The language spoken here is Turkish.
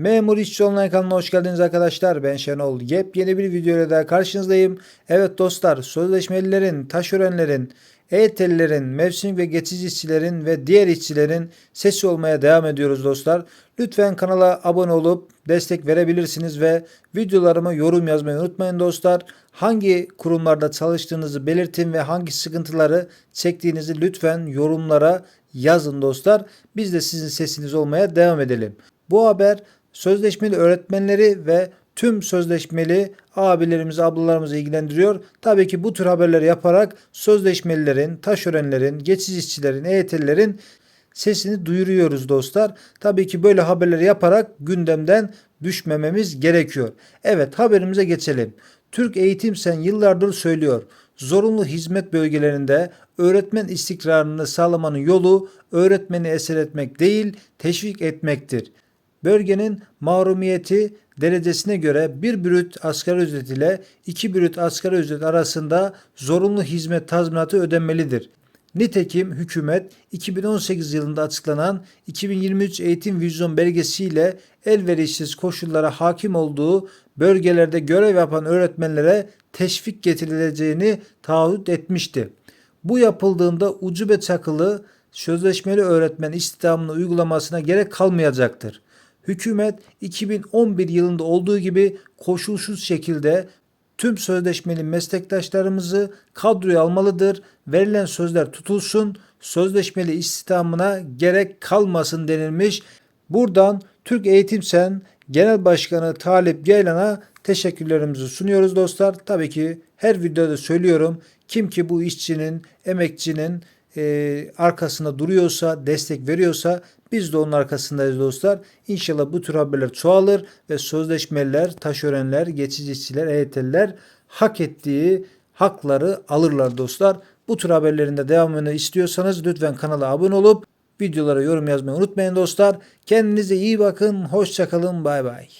Memur İşçi Online kanalına hoş geldiniz arkadaşlar. Ben Şenol. Yepyeni bir videoyla daha karşınızdayım. Evet dostlar, sözleşmelilerin, taşörenlerin, EYT'lilerin, mevsim ve geçici işçilerin ve diğer işçilerin sesi olmaya devam ediyoruz dostlar. Lütfen kanala abone olup destek verebilirsiniz ve videolarıma yorum yazmayı unutmayın dostlar. Hangi kurumlarda çalıştığınızı belirtin ve hangi sıkıntıları çektiğinizi lütfen yorumlara yazın dostlar. Biz de sizin sesiniz olmaya devam edelim. Bu haber sözleşmeli öğretmenleri ve tüm sözleşmeli abilerimizi, ablalarımızı ilgilendiriyor. Tabii ki bu tür haberleri yaparak sözleşmelilerin, taşörenlerin, geçici işçilerin, EYT'lilerin sesini duyuruyoruz dostlar. Tabii ki böyle haberleri yaparak gündemden düşmememiz gerekiyor. Evet haberimize geçelim. Türk Eğitim Sen yıllardır söylüyor. Zorunlu hizmet bölgelerinde öğretmen istikrarını sağlamanın yolu öğretmeni eser etmek değil, teşvik etmektir. Bölgenin mahrumiyeti derecesine göre bir brüt asgari ücret ile iki brüt asgari ücret arasında zorunlu hizmet tazminatı ödenmelidir. Nitekim hükümet 2018 yılında açıklanan 2023 eğitim vizyon belgesiyle elverişsiz koşullara hakim olduğu bölgelerde görev yapan öğretmenlere teşvik getirileceğini taahhüt etmişti. Bu yapıldığında ucube çakılı sözleşmeli öğretmen istihdamını uygulamasına gerek kalmayacaktır. Hükümet 2011 yılında olduğu gibi koşulsuz şekilde tüm sözleşmeli meslektaşlarımızı kadroya almalıdır. Verilen sözler tutulsun, sözleşmeli istihdamına gerek kalmasın denilmiş. Buradan Türk Eğitim Sen Genel Başkanı Talip Yaylan'a teşekkürlerimizi sunuyoruz dostlar. Tabii ki her videoda söylüyorum. Kim ki bu işçinin, emekçinin e, arkasında duruyorsa, destek veriyorsa biz de onun arkasındayız dostlar. İnşallah bu tür haberler çoğalır ve sözleşmeliler, taşörenler, geçici işçiler, EYT'liler hak ettiği hakları alırlar dostlar. Bu tür haberlerin de devamını istiyorsanız lütfen kanala abone olup videolara yorum yazmayı unutmayın dostlar. Kendinize iyi bakın. Hoşçakalın. Bay bay.